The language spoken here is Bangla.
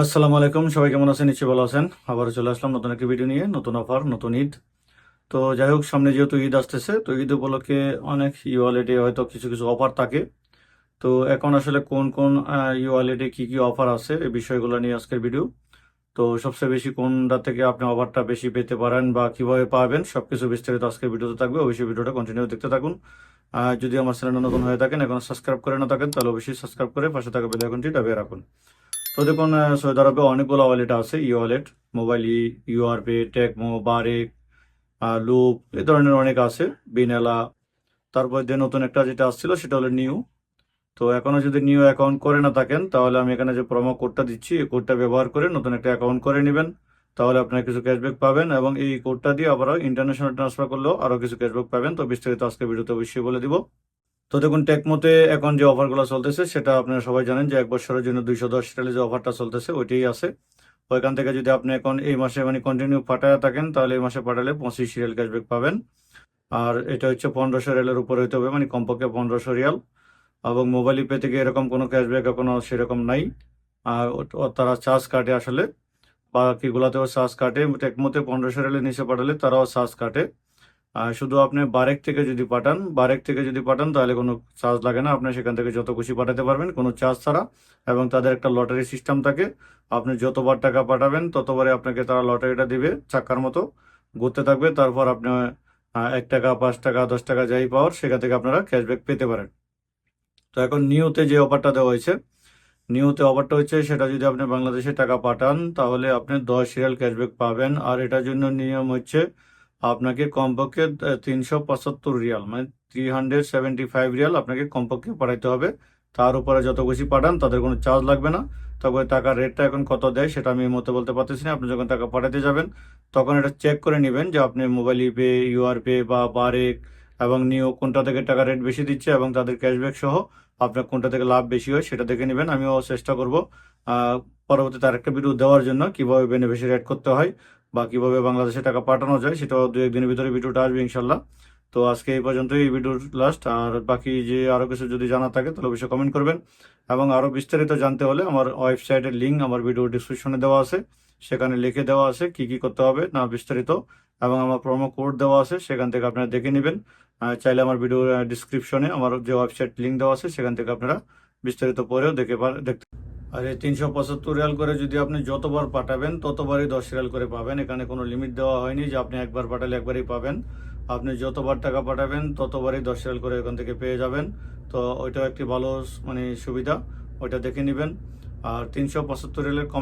আসসালামু আলাইকুম, সবাই কেমন আছেন? নিশ্চয়ই ভালো আছেন। আবারও চলে আসলাম নতুন একটি ভিডিও নিয়ে, নতুন অফার নতুন ঈদ। তো যাই হোক, সামনে যেহেতু ঈদ আসতেছে, তো ঈদ উপলক্ষে অনেক ই ওয়ালেটে হয়তো কিছু কিছু অফার থাকে। তো এখন আসলে কোন কোন ই ওয়ালেটে কী, কি অফার আছে, এই বিষয়গুলো নিয়ে আজকের ভিডিও তো সবচেয়ে বেশি কোনটা থেকে আপনি অফারটা বেশি পেতে পারেন বা কীভাবে পাবেন সব কিছু বিস্তারিত আজকের ভিডিওতে থাকবে। অবশ্যই ভিডিওটা কন্টিনিউ দেখতে থাকুন। আর যদি আমার চ্যানেল নতুন হয়ে থাকেন, এখন সাবস্ক্রাইব করে না থাকেন, তাহলে অবশ্যই সাবস্ক্রাইব করে পাশে থাকা বেল আইকনটি দাবিয়ে রাখুন। তো দেখুন সৌদি আরবে, অনেকগুলো ওয়ালেট আছে ই ওয়ালেট মোবাইল ই ইউআরপে টেকমো বারেক লুপ এ ধরনের অনেক আছে বিনেলা তারপর যে নতুন একটা যেটা আসছিল, সেটা হলো নিউ তো এখনও যদি নিউ অ্যাকাউন্ট করে না থাকেন, তাহলে আমি এখানে যে প্রোমো কোডটা দিচ্ছি, এই কোডটা ব্যবহার করে নতুন একটা অ্যাকাউন্ট করে নেবেন। তাহলে আপনারা কিছু ক্যাশব্যাক পাবেন এবং এই কোডটা দিয়ে আবার ইন্টারন্যাশনাল ট্রান্সফার করলেও আরও কিছু ক্যাশব্যাক পাবেন। তো বিস্তারিত আজকে ভিডিওতে অবশ্যই বলে দিব। তো দেখুন, টেকমোতে এখন যে অফারগুলো চলতেছে, সেটা আপনারা সবাই জানেন যে এক বছরের জন্য দুইশো দশ রিয়ালের যে অফারটা চলতেছে, ওইটাই আছে। ওইখান থেকে যদি আপনি এখন এই মাসে মানে কন্টিনিউ পাঠায় থাকেন, তাহলে এই মাসে পাঠালে পঁচিশ রিয়াল ক্যাশব্যাক পাবেন। আর এটা হচ্ছে পনেরোশো রিয়ালের উপরে হইতে হবে মানে কমপক্ষে পনেরোশো রিয়াল। এবং মোবাইল পে থেকে এরকম কোনো ক্যাশব্যাক এখনও সেরকম নাই। আর তারা চার্জ কাটে আসলে, বাকিগুলাতেও চার্জ কাটে টেকমোতে পনেরোশো রিয়ালের নিচে পাঠালে তারাও চার্জ কাটে শুধু আপনি বারেক থেকে যদি পাঠান, বারেক থেকে যদি পাঠান, তাহলে কোনো চার্জ লাগে না। আপনি সেখান থেকে যত খুশি পাঠাতে পারবেন, কোনো চার্জ ছাড়া। এবং তাদের একটা লটারি সিস্টেম থাকে, আপনি যতবার টাকা পাঠাবেন ততবারে আপনাকে তারা লটারিটা দিবে, চাক্কার মতো ঘুরতে থাকবে। তারপর আপনি এক টাকা, পাঁচ টাকা, দশ টাকা যাই পাওয়ার, সেখান থেকে আপনারা ক্যাশব্যাক পেতে পারেন। তো এখন নিউতে যে অফারটা দেওয়া হয়েছে, নিউতে অফারটা হচ্ছে সেটা যদি আপনি বাংলাদেশে টাকা পাঠান, তাহলে আপনি দশ রিয়াল ক্যাশব্যাক পাবেন। আর এটার জন্য নিয়ম হচ্ছে আপনাকে কমপক্ষে তিনশো পঁচাত্তর রিয়াল মানে three hundred seventy five riyal আপনাকে কমপক্ষে পাঠাইতে হবে। তার উপরে যত খুশি পাঠান, তাদের কোনো চার্জ লাগবে না। তবে টাকার রেটটা এখন কত দেয়, সেটা আমি মুহূর্তে বলতে পারতেছি না। আপনি যখন টাকা পাঠাতে যাবেন, তখন এটা চেক করে নেবেন যে আপনি মোবাইল পে ইউআর পে বা বারেক এবং নিও কোনটা থেকে টাকা রেট বেশি দিচ্ছে এবং তাদের ক্যাশব্যাক সহ আপনার কোনটা থেকে লাভ বেশি হয় সেটা দেখে নেবেন। আমিও চেষ্টা করব পরবর্তীতে আরেকটা ভিডিও দেওয়ার জন্য কীভাবে বেনিফিশিয়ারি অ্যাড করতে হয়। বা কীভাবে বাংলাদেশে টাকা পাঠানো যায় সেটাও দু একদিনের ভিতরে ভিডিওটা আসবে ইনশাল্লাহ। তো আজকে এই পর্যন্তই, এই ভিডিওর লাস্ট আর বাকি যে আরও কিছু যদি জানা থাকে, তাহলে অবশ্যই কমেন্ট করবেন। এবং আরও বিস্তারিত জানতে হলে আমার ওয়েবসাইটের লিঙ্ক আমার ভিডিও ডিসক্রিপশনে দেওয়া আছে। সেখানে লিখে দেওয়া আছে কি কি করতে হবে, না বিস্তারিত। এবং আমার প্রোমো কোড দেওয়া আছে, সেখান থেকে আপনারা দেখে নেবেন। চাইলে আমার ভিডিও ডিসক্রিপশনে আমার যে ওয়েবসাইট লিঙ্ক দেওয়া আছে, সেখান থেকে আপনারা বিস্তারিত পরেও দেখে দেখতে আর এই তিনশো পঁচাত্তর রিয়াল করে যদি আপনি যতবার পাঠাবেন, ততবারই দশ রিয়াল করে পাবেন। এখানে কোনো লিমিট দেওয়া হয়নি যে আপনি একবার পাঠালে একবারই পাবেন। আপনি যতবার টাকা পাঠাবেন, ততবারই দশ রিয়াল করে এখান থেকে পেয়ে যাবেন। তো ওইটাও একটি ভালো মানে সুবিধা। ওইটা দেখে নেবেন। আর তিনশো পঁচাত্তর রিয়ালের